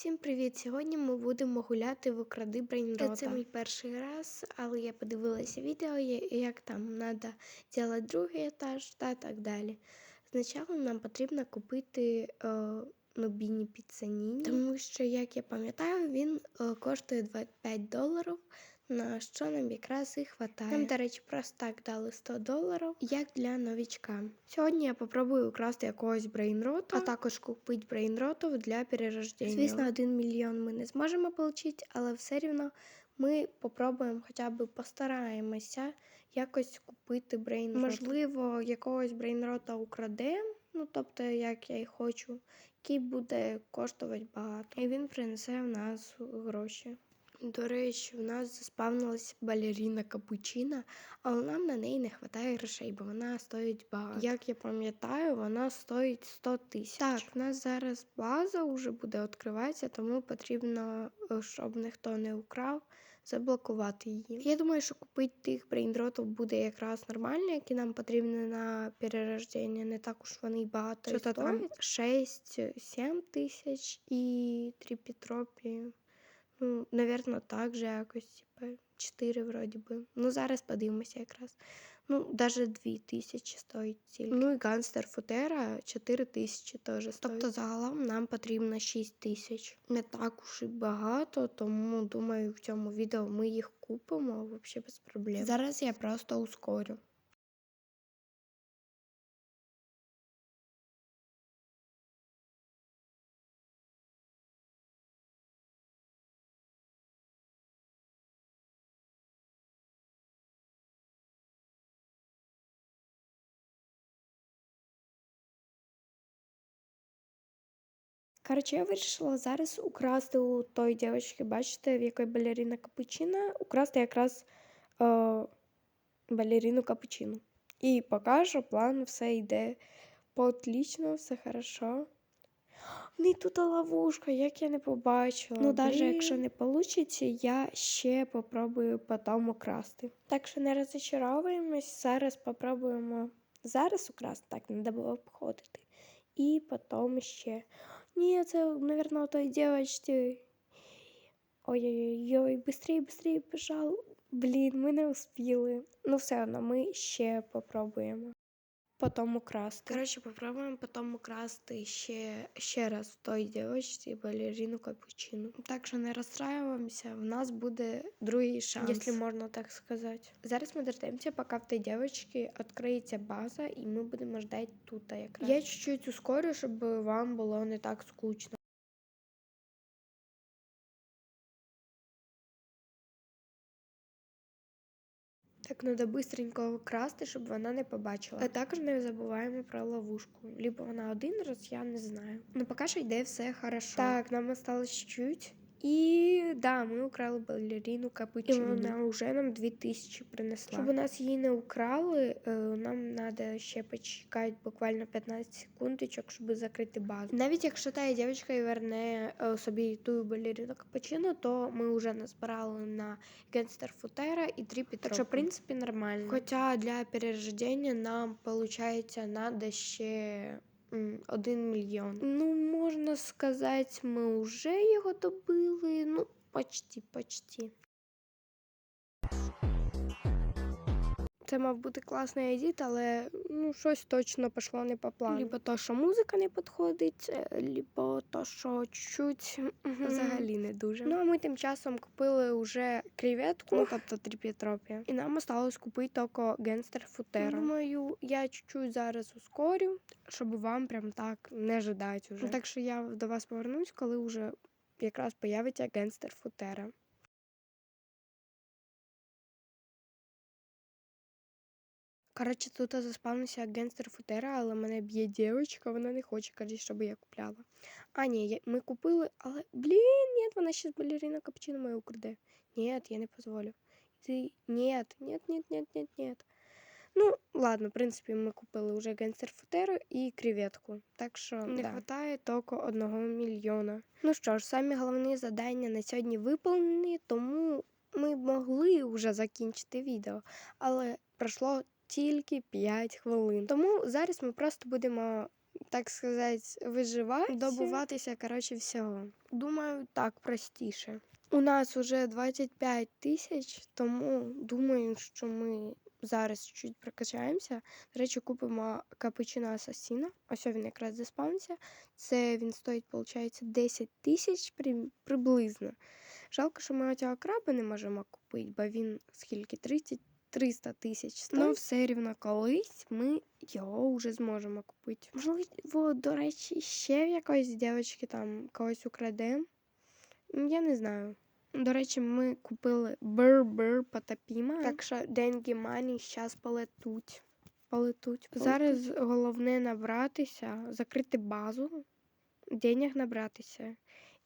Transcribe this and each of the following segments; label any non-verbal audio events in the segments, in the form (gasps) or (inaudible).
Всім привіт! Сьогодні ми будемо гуляти в укради Брейнрота. Це мій перший раз, але я подивилася відео, як там треба робити другий етаж та так далі. Спочатку нам потрібно купити е, Нобіні Піцаніні, тому що, як я пам'ятаю, він е, коштує 25 доларів, на що нам якраз і хватає. Нам, до речі, просто так дали 100 доларів, як для новічка. Сьогодні я попробую украсти якогось брейнрота, а також купити брейнротів для перерождення. Звісно, один мільйон ми не зможемо отримати, але все рівно ми попробуємо хоча б постараємося якось купити брейнрот. Можливо, якогось брейнрота украдемо, ну тобто, як я і хочу, який буде коштувати багато. І він принесе в нас гроші. До речі, в нас заспавнилася балеріна Капучина, але нам на неї не вистачає грошей, бо вона стоїть багато. Як я пам'ятаю, вона стоїть 100 тисяч. Так, в нас зараз база вже буде відкриватися, тому потрібно, е, щоб ніхто не украв, заблокувати її. Я думаю, що купити тих брейндротів буде якраз нормально, які нам потрібні на перерождення. Не так уж вони багато. Що там 6-7 тисяч і 3 пітропі. Ну, наверно, так же якось, типа, 4 вроді би. Ну, зараз подивимося якраз. Ну, даже 2 тисячі стоїть тільки. Ну і ганстер Футера 4 тисячі теж стоїть. Тобто загалом нам потрібно 6 тисяч. Не так уж і багато, тому думаю, в цьому відео ми їх купимо взагалі без проблем. Зараз я просто ускорю. Коротше, я вирішила зараз украсти у той дівчинки, бачите, в якої балеріна капучино, украсти якраз е, балеріну капучино. І поки що план все йде по-отлично, все хорошо. (gasps) Не тут ловушка, як я не побачила. Ну, навіть якщо не вийде, я ще попробую потім украсти. Так що не розчаровуємось, зараз попробуємо зараз украсти, так, треба було обходити. І потім ще. Ні, це, наверное, у той девочки. Ой-ой-ой, быстрее, быстрее пожалуй. Блін, ми не успіли. Ну, все одно, ми ще попробуємо. Потім украсти. Коротше, попробуємо потім украсти ще, ще раз в той дівчинці балерину капучино. Так що не розстраюємося, в нас буде другий шанс, якщо можна так сказати. Зараз ми дождемося, поки в тій дівчинці відкриється база, і ми будемо ждати тут якраз. Я чуть-чуть ускорю, щоб вам було не так скучно. Так, треба быстренько красти, щоб вона не побачила. А також не забуваємо про ловушку. Либо вона один раз, я не знаю. Ну, поки що йде все хорошо. Так, нам осталось чуть. І да, ми украли балерину капучино. І вона вже нам 2000 принесла. Щоб у нас її не украли, е, нам треба ще почекати буквально 15 секундочок, щоб закрити базу. Навіть якщо та дівчинка і верне е, собі ту балерину капучино, то ми вже назбирали на генстер футера і 3 пітропи. Так що, в принципі, нормально. Хоча для перерождення нам, виходить, треба ще 1 мільйон. Ну, можна сказати, ми вже його добили. Ну, почти, почти. Це мав бути класний едіт, але ну, щось точно пішло не по плану. Либо то, що музика не підходить, е, либо то, що чуть взагалі не дуже. Ну, а ми тим часом купили вже креветку, ну, тобто тріпітропі. І нам осталось купити тільки генстер футера. Думаю, я чуть-чуть зараз ускорю, щоб вам прям так не ждать уже. Так що я до вас повернусь, коли вже якраз появиться генстер футера. Коротше, тут заспавнився генстер футера, але мене б'є дівчинка, вона не хоче, каже, щоб я купляла. А, ні, я- ми купили, але, блін, ні, вона ще балерина капучино мою украде. Ні, я не позволю. Ти, ні, ні, ні, ні, ні, ні. Ну, ладно, в принципі, ми купили вже генстер футеру і креветку. Так що не Да. вистачає тільки одного мільйона. Ну що ж, самі головні завдання на сьогодні виповнені, тому ми могли вже закінчити відео, але пройшло тільки 5 хвилин. Тому зараз ми просто будемо так сказати, виживати, добуватися, коротше, всього. Думаю, так простіше. У нас вже 25 тисяч, тому думаю, що ми зараз чуть прокачаємося. До речі, купимо капучино асасіна. Ось він якраз заспавнився. Це він стоїть, виходить, 10 тисяч при- приблизно. Жалко, що ми цього краба не можемо купити, бо він скільки 30 300 тисяч стоїть. Ну, все рівно колись ми його вже зможемо купити. Можливо, до речі, ще в якоїсь дівчинки там когось украдемо. Я не знаю. До речі, ми купили бир-бир потопіма. Так що деньги мані зараз полетуть. Полетуть. Зараз головне набратися, закрити базу, денег набратися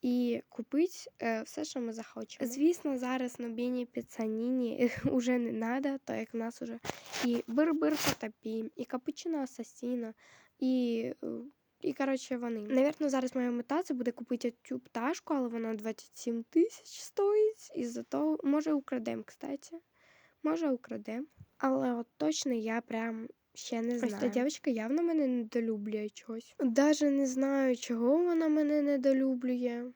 і купити е, все, що ми захочемо. Звісно, зараз Нобіні Піцаніні вже (laughs) не треба, так як в нас вже і бир-бир потопім, і капучино асасіно, і. е, і, коротше, вони. Навірно, зараз моя мета це буде купити цю пташку, але вона 27 тисяч стоїть. І за того, може, украдем, кстати. Може, украдем. Але от точно я прям ще не знаю. Ось дівчинка явно мене недолюблює чогось. Даже не знаю, чого вона мене недолюблює.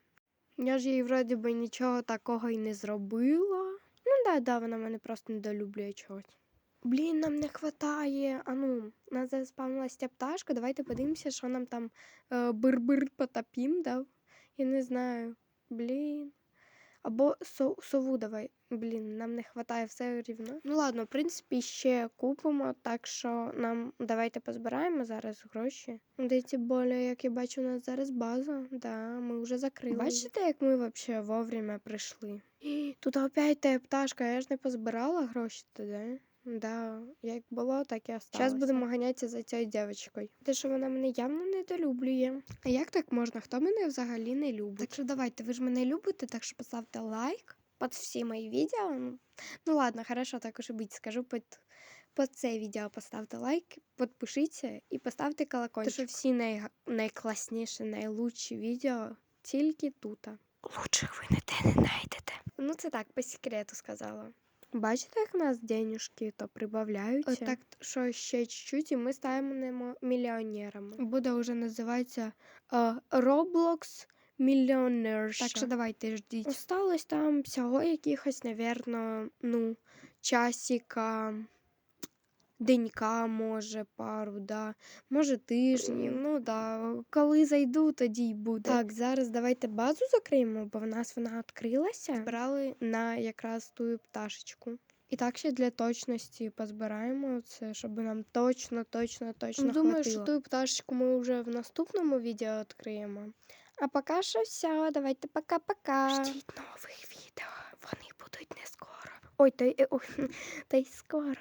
Я ж їй вроді би нічого такого і не зробила. Ну да, да, вона мене просто недолюблює чогось. Блін, нам не хватає. А ну, нас заспавнилась ця пташка. Давайте подивимося, що нам там е, бир-бир потопім дав. Я не знаю. Блін. Або со- сову давай. Блін, нам не вистачає все рівно. Ну ладно, в принципі, ще купимо, так що нам давайте позбираємо зараз гроші. Де ті болі, як я бачу, у нас зараз база. Да, ми вже закрили. Бачите, як ми взагалі вовремя прийшли? (gasps) Тут опять та пташка, я ж не позбирала гроші тоді. Да, як було, так і осталося. Зараз будемо ганятися за цією дівчинкою. Те, що вона мене явно недолюблює. А як так можна? Хто мене взагалі не любить? Так що давайте, ви ж мене любите, так що поставте лайк під всі мої відео. Ну, ладно, хорошо, так уж і бить, скажу під, під це відео поставте лайк, підпишіться і поставте колокольчик. Тому що всі най, найкласніші, найлучші відео тільки тут. Лучших ви ніде не знайдете. Ну це так, по секрету сказала. Бачите, як у нас денюжки то прибавляються? Так, що ще чуть-чуть, і ми станемо мільйонерами. Буде вже називатися е, Roblox Мільйонерша. Так що давайте ждіть. Осталось там всього якихось, навірно, ну, часика, денька, може, пару, да. може тижнів. Ну да. Коли зайду, тоді й буде. Так, зараз давайте базу закриємо, бо в нас вона відкрилася. Брали на якраз ту пташечку. І так ще для точності позбираємо це, щоб нам точно, точно, точно Думаю, хватило. що ту пташечку ми вже в наступному відео відкриємо. А поки що все, давайте пока-пока. Ждіть нових відео, вони будуть не скоро. Ой, та й, ой, (laughs) та й скоро.